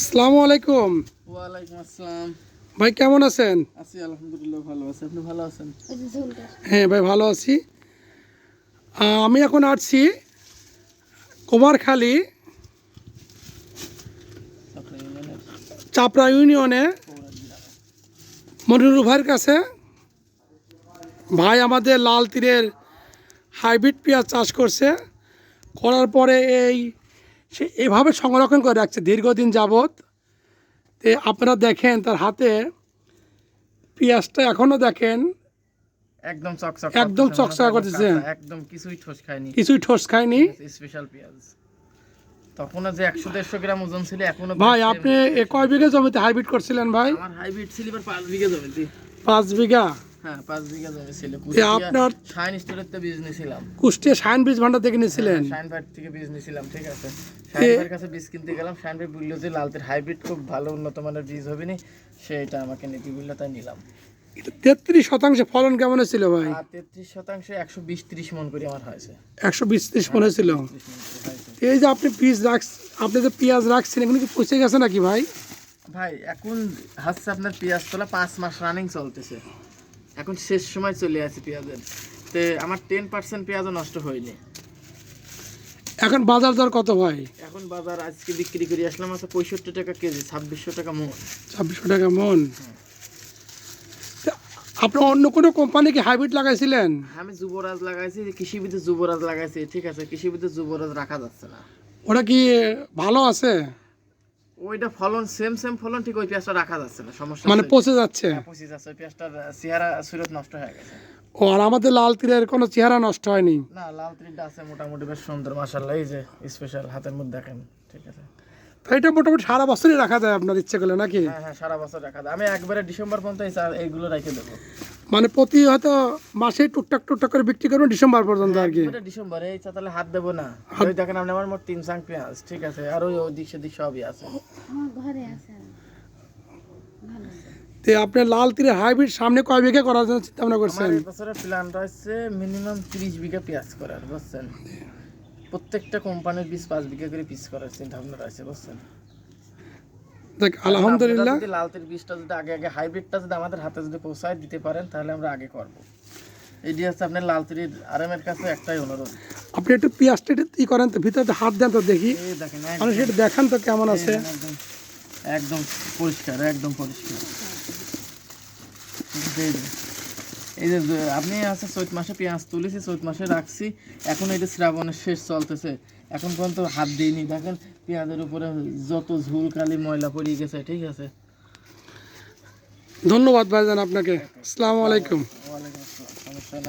আসসালামু আলাইকুম। ওয়ালাইকুম আসসালাম। ভাই কেমন আছেন? আছি আলহামদুলিল্লাহ ভালো আছি। আপনি ভালো আছেন? হ্যাঁ ভাই ভালো আছি। আমি এখন আসছি কুমারখালী চাপড়া ইউনিয়নে। মনিরুল ভাইয়ের কাছে। ভাই আমাদের লাল তীরের হাইব্রিড পেঁয়াজ চাষ করছে। করার পরে এই সে এভাবে সংরক্ষণ করে রাখছে দীর্ঘদিন যাবৎ। তে আপনারা দেখেন তার হাতে পেঁয়াজটা এখনও দেখেন। একদম চকচক একদম চকচকা করতেছে। একদম কিছুই ঠোস খায়নি। কিছুই ঠোস খায়নি। স্পেশাল পেঁয়াজ। তখন যে একশো দেড়শো গ্রাম ওজন ছিল এখনও ভাই আপনি কয় বিঘা জমিতে হাইব্রিড করছিলেন ভাই? আমার হাইব্রিড ছিল এবার পাঁচ বিঘা জমিতে। পাঁচ বিঘা? হ্যাঁ পাঁচ বিঘা জমি ছিল। আপনার- শাইন স্টোরের তো বীজ নিয়েছিলাম কুষ্টিয়া শাইন বীজ ভান্ডার থেকে নিয়েছিলেন শাইন ভাই থেকে বীজ নিয়েছিলাম ঠিক আছে। শাইন ভাইয়ের কাছে বীজ কিনতে গেলাম শাইন ভাই বলল যে লালতের হাইব্রিড খুব ভালো উন্নত মানের বীজ হবে নি সেটা আমাকে নিতে বলল তাই নিলাম তেত্রিশ শতাংশ ফলন কেমন ছিল ভাই? তেত্রিশ শতাংশে একশো বিশ ত্রিশ মন করে আমার হয়েছে। একশো বিশ ত্রিশ মনে ছিল 30 মণ করে হয়েছে। এই যে আপনি বীজ রাখ আপনি যে পেঁয়াজ রাখছেন এগুলো কি পচে গেছে নাকি ভাই? ভাই এখন হচ্ছে আপনার পেঁয়াজ তোলা পাঁচ মাস রানিং চলতেছে। এখন শেষ সময় চলে আছে পেঁয়াজের। তে আমার টেন পার্সেন্ট পেঁয়াজও নষ্ট হয়নি। এখন বাজার দর কত ভাই? এখন বাজার আজকে বিক্রি করে আসলাম আছে পঁয়ষট্টি টাকা কেজি ছাব্বিশশো টাকা মন। ছাব্বিশশো টাকা মন? তা আপনি অন্য কোনো কোম্পানি কি হাইব্রিড লাগাইছিলেন? আমি যুবরাজ লাগাইছি কৃষিবিদে যুবরাজ লাগাইছি ঠিক আছে কৃষিবিদে যুবরাজ রাখা যাচ্ছে না। ওটা কি ভালো আছে? ওইটা ফলন সেম সেম ফলন ঠিক ওই পেঁয়াজটা রাখা যাচ্ছে না সমস্যা মানে পচে যাচ্ছে? পচে যাচ্ছে ওই পেঁয়াজটার চেহারা সুরত নষ্ট হয়ে গেছে। ও আর আমাদের লাল তীরের কোনো চেহারা নষ্ট হয়নি? না লাল ত্রিটা আছে মোটামুটি বেশ সুন্দর মাসাল্লাহ এই যে স্পেশাল হাতের মধ্যে দেখেন ঠিক আছে। তো এটা মোটামুটি সারা বছরই রাখা যায় আপনার ইচ্ছে করলে নাকি? হ্যাঁ হ্যাঁ সারা বছর রাখা যায়। আমি একবারে ডিসেম্বর পর্যন্ত এই এইগুলো রেখে দেবো। মানে প্রতি হয়তো মাসে টুকটাক টুকটাক করে বিক্রি করবেন ডিসেম্বর পর্যন্ত আর কি? ডিসেম্বর এই চাতালে হাত দেবো না। ওই দেখেন আপনি আমার মোট তিন সাং পেঁয়াজ ঠিক আছে? আর ওই ওদিক সেদিক সবই আছে। তে আপনি লাল তীরের হাইব্রিড সামনে কয় বিঘা করার জন্য চিন্তা ভাবনা আমার করছেন এই বছরের প্ল্যানটা হচ্ছে মিনিমাম তিরিশ বিঘা পেঁয়াজ করার বুঝছেন? প্রত্যেকটা কোম্পানির বীজ পাঁচ বিঘা করে পিস করার চিন্তা ভাবনা রয়েছে বুঝছেন? দেখ আলহামদুলিল্লাহ। যদি লালতের বীজটা যদি আগে আগে হাইব্রিডটা যদি আমাদের হাতে যদি পৌঁছায় দিতে পারেন তাহলে আমরা আগে করব। এটি হচ্ছে আপনার লালতির আরামের কাছে একটাই অনুরোধ। আপনি একটু পেঁয়াজটা একটু ই করেন তো ভিতরে হাত দেন তো দেখি। এই দেখেন মানে সেটা দেখান তো কেমন আছে। একদম। একদম পরিষ্কার একদম পরিষ্কার। এই যে- আপনি আছে চৈত মাসে পেঁয়াজ তুলেছি চৈত মাসে রাখছি। এখন এটা শ্রাবণের শেষ চলতেছে। এখন পর্যন্ত হাত দিইনি। দেখেন পেঁয়াজের উপরে যত ঝুল কালি ময়লা পড়িয়ে গেছে ঠিক আছে? ধন্যবাদ ভাইজান আপনাকে। আসসালামু আলাইকুম। ওয়ালাইকুম আসসালাম।